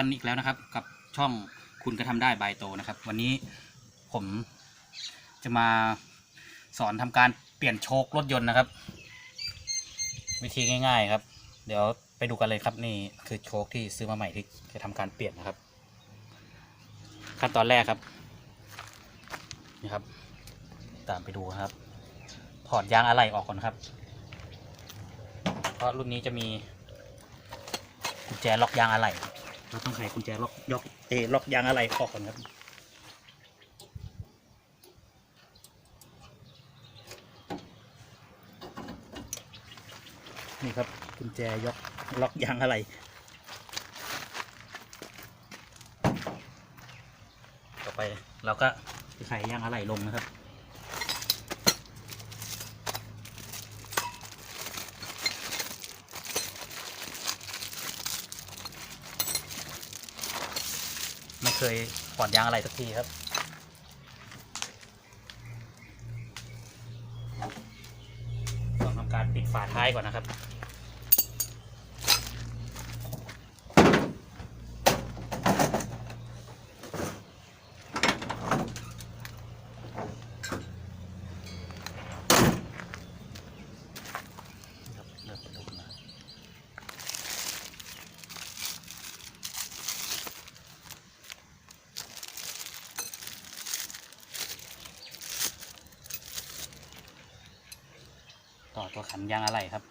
กันอีกแล้วนะครับ กับช่องคุณก็ทำได้บายโตนะครับ วันนี้ผมจะมาสอนทำการเปลี่ยนโชครถยนต์นะครับ วิธีง่าย ๆครับ เดี๋ยวไปดูกันเลยครับนี่คือโชคที่ซื้อมาใหม่ที่จะทำการเปลี่ยนนะครับ ขั้นตอนแรกครับนี่ครับ ตามไปดูครับถอดยางอะไหล่ออกก่อนครับ เพราะรุ่นนี้จะมีกุญแจล็อกยางอะไหล่ เราต้องไขกุญแจล็อกยอกเอล็อกยางอะไหล่ออกก่อนครับ นี่ครับกุญแจยกล็อกยางอะไหล่ต่อไปเราก็จะไขยางอะไหล่ลงนะครับ เคยถอดยางอะไรสักทีครับ ต้องทำการปิดฝาท้ายก่อนนะครับเริ่มเป็นรูปนะครับ ต่อตัวขันยางอะไรครับ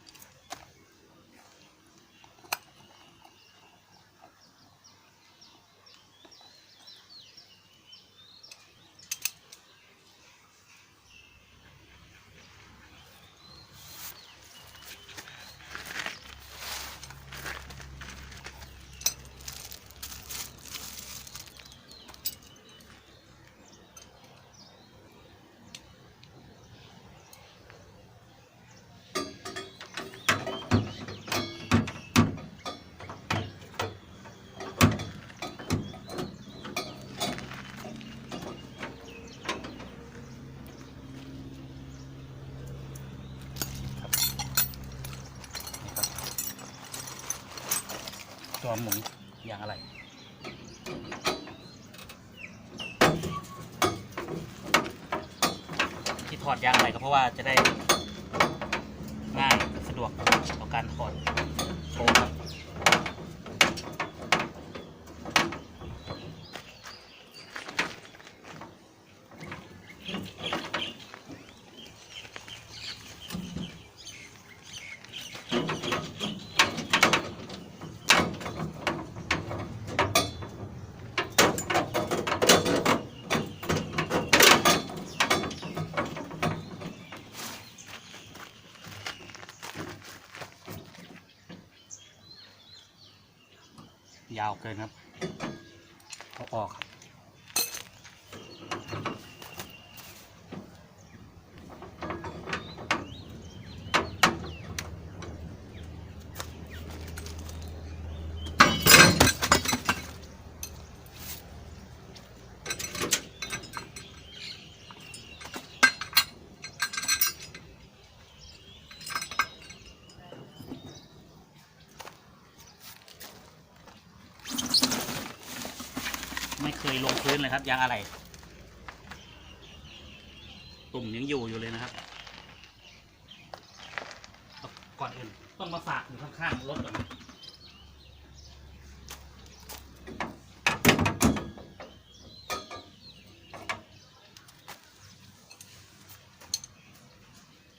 ตัวหมูอยางอะไรที่ถอดยางอะไรก็เพราะว่าจะได้ ง่ายสะดวกต่อการถอดโชว์ครับ ยาวเกินครับเอาออกครับ นเลยครับ ยางอะไรตุ่มยังอยู่อยู่เลยนะครับ ก่อนอื่นต้องมาฝากอยู่ข้างๆรถก่อน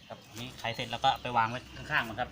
ครับนนี้ขายเสร็จแล้วก็ไปวางไว้ข้างๆมันครับ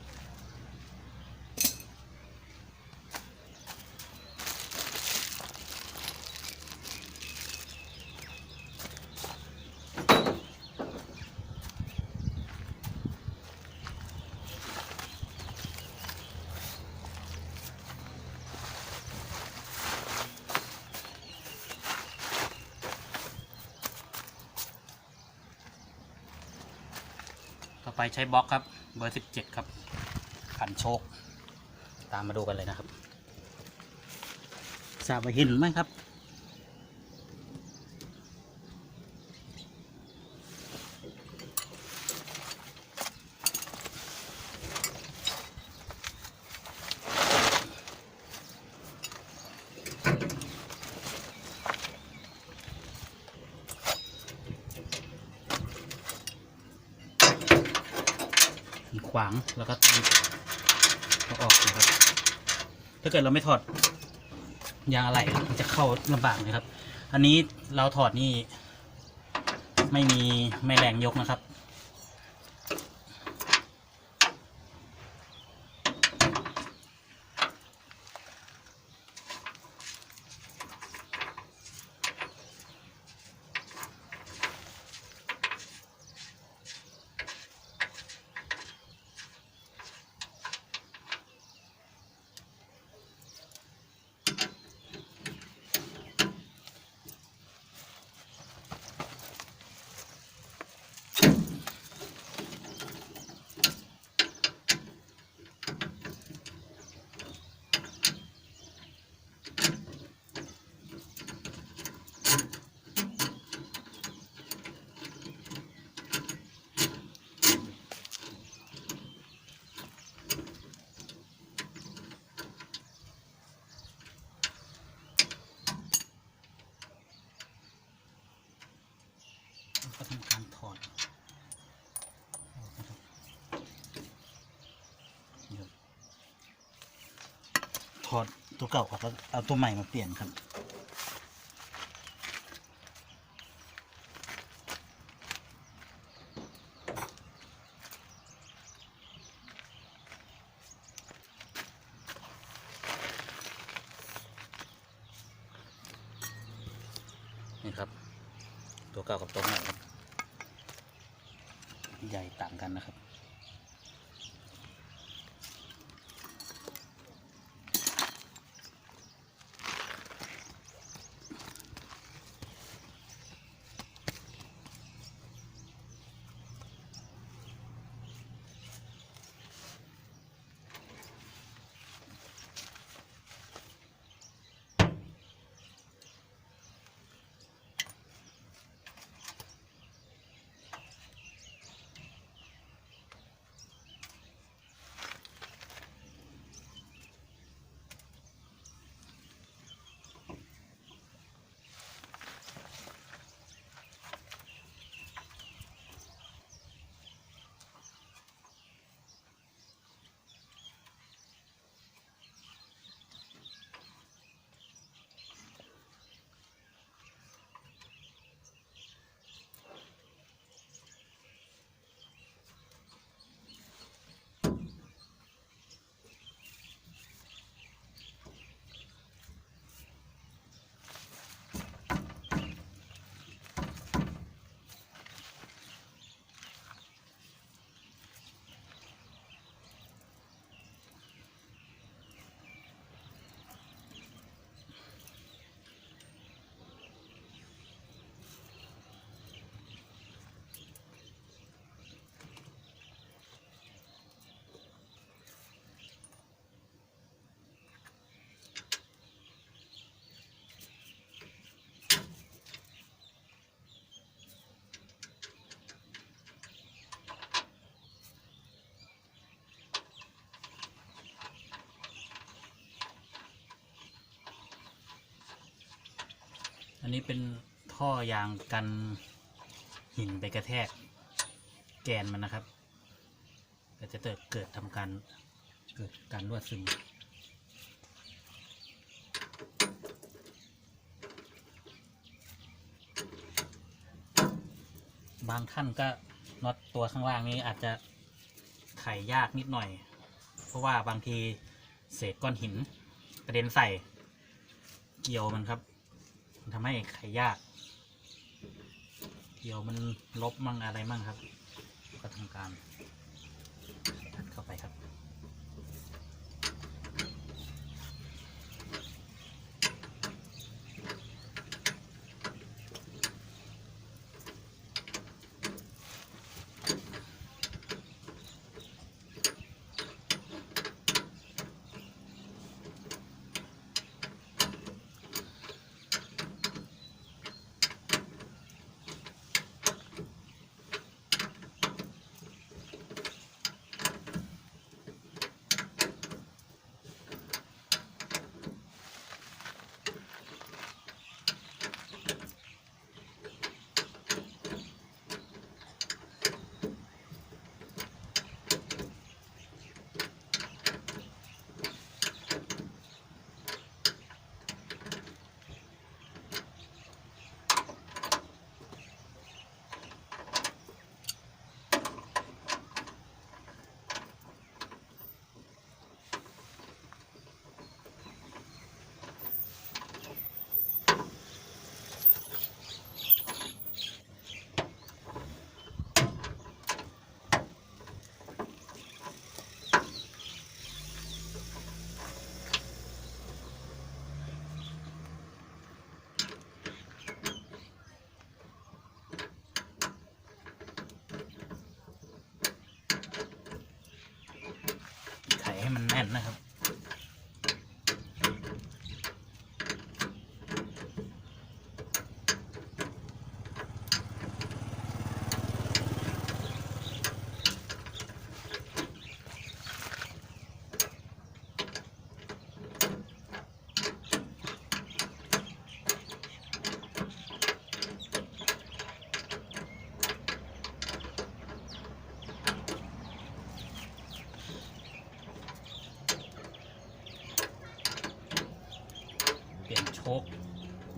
ไปใช้บล็อกครับ เบอร์สิบเจ็ดครับขันโชค ตามมาดูกันเลยนะครับสาบว่าเห็นไหมครับ ค วางแล้วก็ตีเอาออกนะครับ ถ้าเกิดเราไม่ถอดยางอะไหล่มันจะเข้าลำบากเลยครับ อันนี้เราถอดนี่ ไม่มีไม่แรงยกนะครับ ก็ทำการถอดออกนะครับเดี๋ยว ถอดตัวเก่าออกแล้วเอาตัวใหม่มาเปลี่ยนครับ นนี้เป็นท่อยางกันหินไปกระแทกแกนมันนะครับ ก็จะเกิดเกิดทำการเกิดการรั่วซึมบางท่านก็น็อตตัวข้างล่างนี้อาจจะไขยากนิดหน่อย เพราะว่าบางทีเศษก้อนหินกระเด็นใส่เกี่ยวมันครับ มันทำให้ไขยาก เดี๋ยวมันลบมั่งอะไรมั่งครับ ก็ทำการ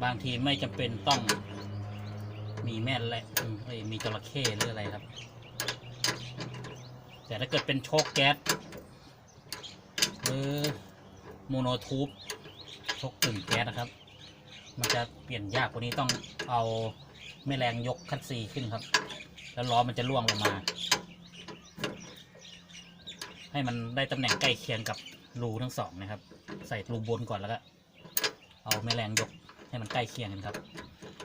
บางทีไม่จำเป็นต้องมีแม่นและอืมเอ้ยมีจระเข้หรืออะไรครับ แต่ถ้าเกิดเป็นโชคแก๊สหรือโมโนทูบโชคกึ่งแก๊สนะครับ มันจะเปลี่ยนยากกว่านี้ต้องเอาแม่แรงยกคัดซีขึ้นครับ แล้วล้อมันจะล่วงลงมา ให้มันได้ตำแหน่งใกล้เคียงกับรูทั้งสองนะครับ ใส่รูบนก่อนแล้วก็เอาแม่แรงยก ให้มันใกล้เคียงกันครับ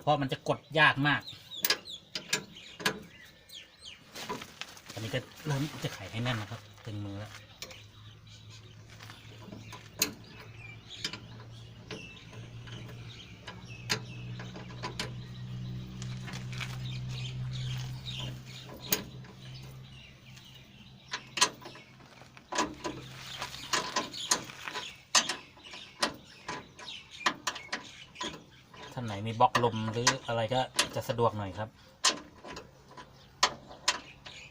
เพราะมันจะกดยากมาก อันนี้ก็เริ่มจะไขให้แน่นนะครับ ตึงมือแล้ว มีบล็อกลมหรืออะไรก็จะสะดวกหน่อยครับ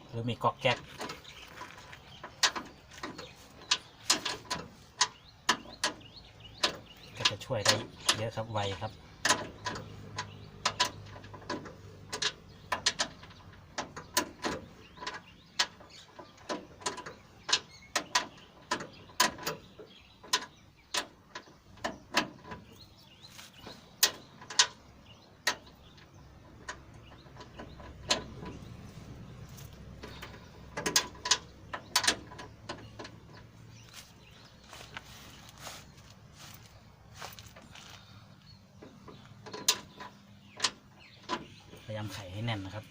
หรือมีก๊อกแก๊กก็จะช่วยได้เยอะครับไวครับายามไขให้แน่นนะครับ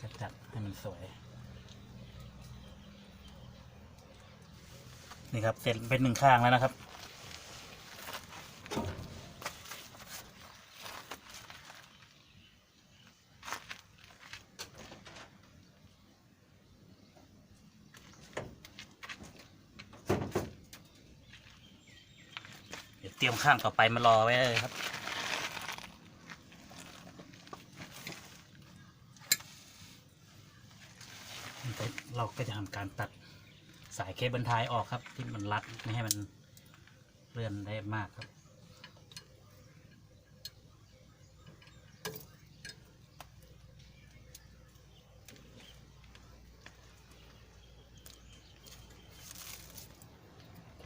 จะจัดให้มันสวย นี่ครับ เสร็จเป็นหนึ่งข้างแล้วนะครับ เตรียมข้างต่อไปมารอไว้เลยครับ เราก็จะทำการตัดสายเคเบิลไทยออกครับ ที่มันรัดไม่ให้มันเลื่อนได้มากครับ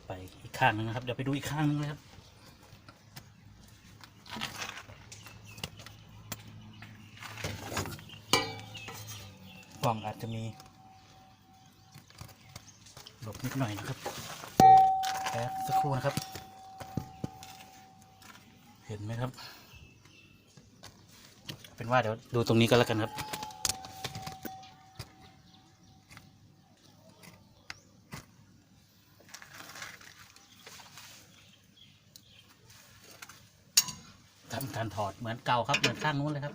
ไปอีกข้างหนึงนะครับ เดี๋ยวไปดูอีกข้างหนึงเลยครับ กล่องอาจจะมี หลบนิดหน่อยนะครับแป๊บสักครู่นะครับ เห็นไหมครับ เป็นว่าเดี๋ยวดูตรงนี้ก็แล้วกันครับทำการถอดเหมือนเก่าครับ เหมือนข้างนู้นเลยครับ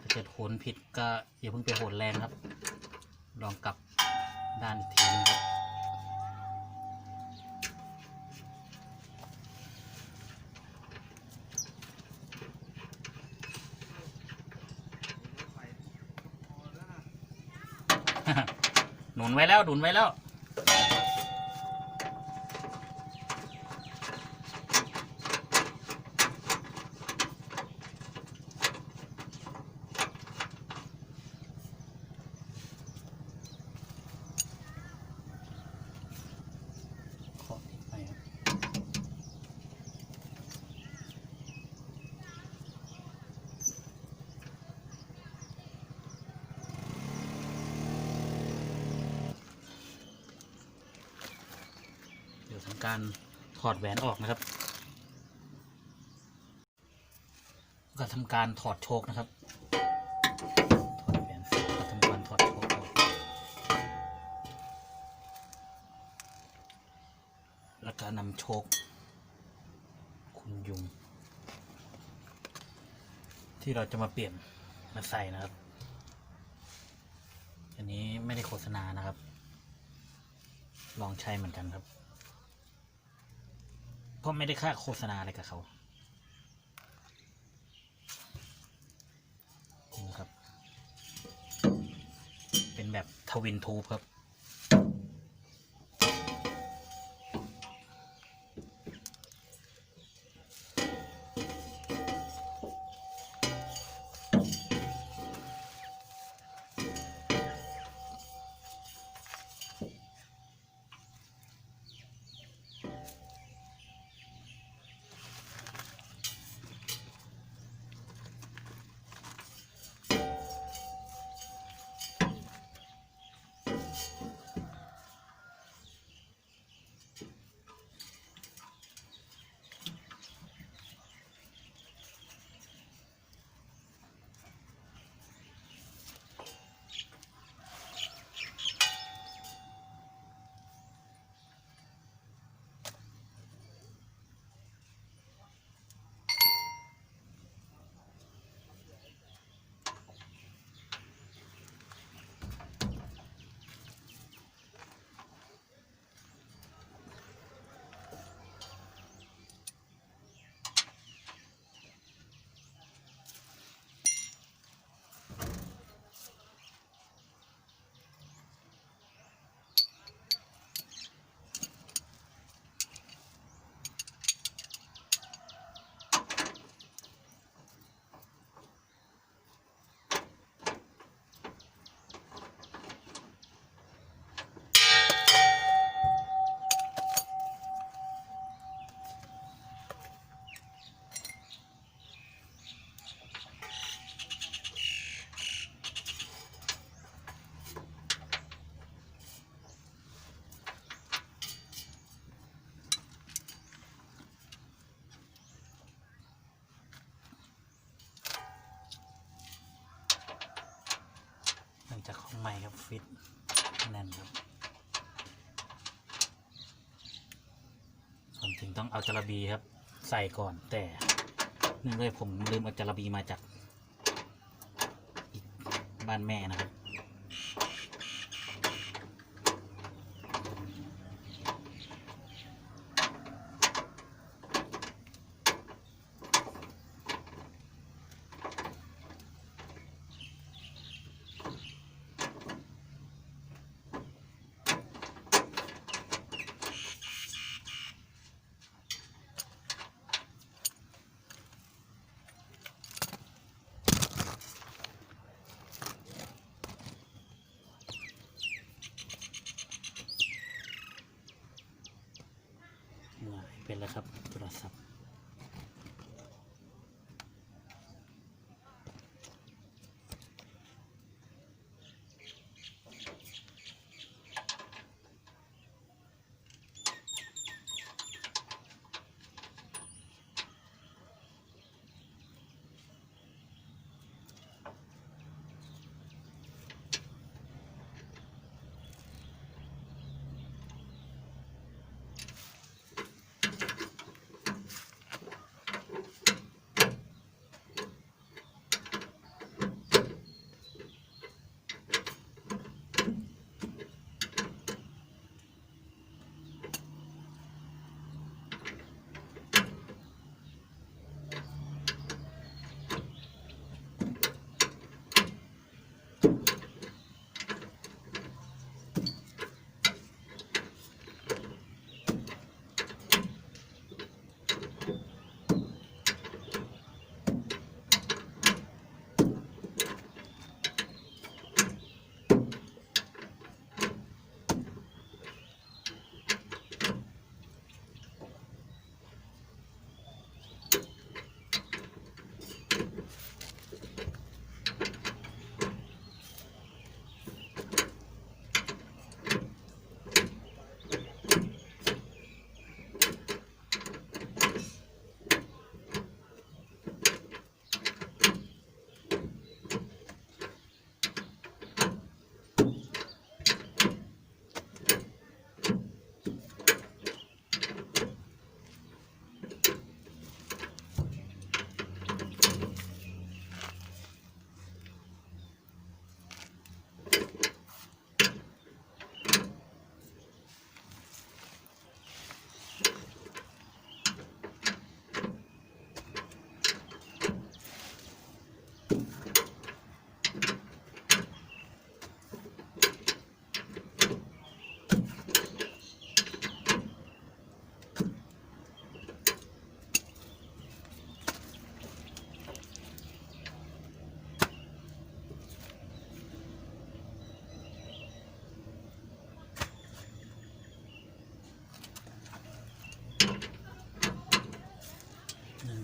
ถ้าเกิดโหนผิดก็ อย่าเพิ่งไปโหดแรงครับ ลองกลับด้านอีกทีนึงครับหนุนไว้แล้วหนุนไว้แล้ว ขอติดไปครับเดี๋ยวทำการ ถอดแหวนออกนะครับ ก็ทำการถอดโชคนะครับถอดแหวนเสร็จก็ทำการถอดโชคออกแล้วก็นำโชคคุณยุง ที่เราจะมาเปลี่ยนมาใส่นะครับ อันนี้ไม่ได้โฆษณานะครับ ลองใช้เหมือนกันครับ เพราะไม่ได้ค่าโฆษณาอะไรกับเขานี่ครับ เป็นแบบทวินทูบครับ ครับฟิตแน่นครับผมถึงต้องเอาจระบีครับ ใส่ก่อนแต่เนื่องด้วยผมลืมเอาจระบีมาจากอีกบ้านแม่นะครับ นะครับ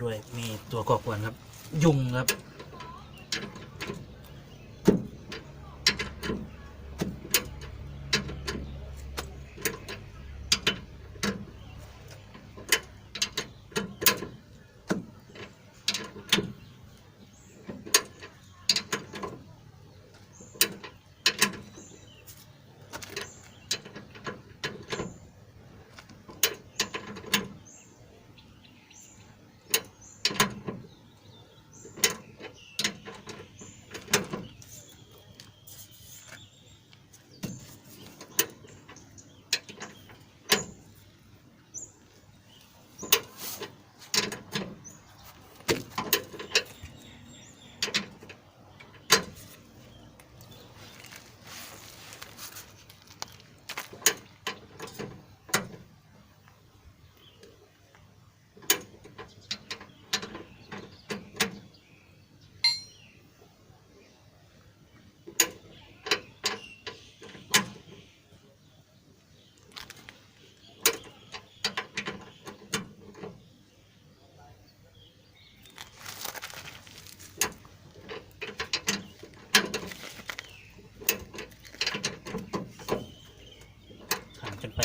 ด้วยมีตัวก่อกวนครับ ยุงครับ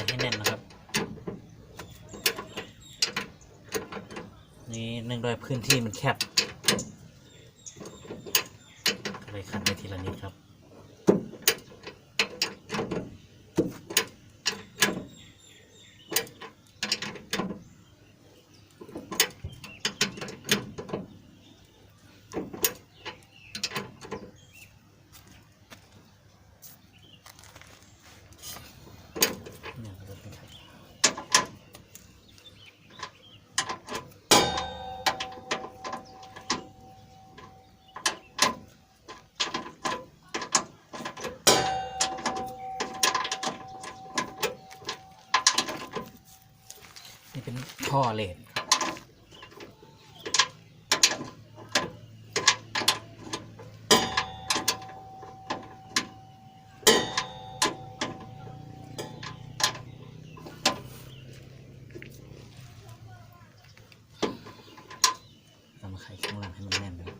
ให้แน่นนะครับ นี่เนื่องด้วยพื้นที่มันแคบก็เลยขันไปทีละนิดครับ เนี่ยเราจะเป็นครับ นี่เป็นท่อเลนครับเรามาไขข้างล่างให้มันแน่นนะครับ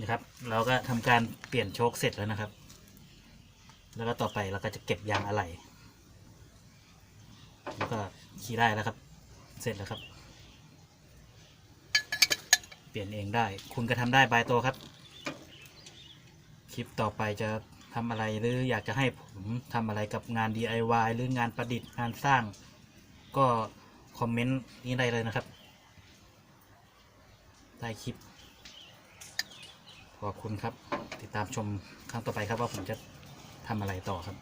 นะครับ เราก็ทำการเปลี่ยนโชคเสร็จแล้วนะครับ แล้วก็ต่อไปเราก็จะเก็บยางอะไหล่แล้วก็ขี่ได้แล้วครับ เสร็จแล้วครับ เปลี่ยนเองได้ คุณก็ทำได้บายตัวครับ คลิปต่อไปจะทำอะไรหรืออยากจะให้ผมทำอะไรกับงาน DIY หรืองานประดิษฐ์งานสร้าง ก็คอมเมนต์นี้ได้เลยนะครับใต้คลิป ขอบคุณครับ ติดตามชมครั้งต่อไปครับว่าผมจะทำอะไรต่อครับ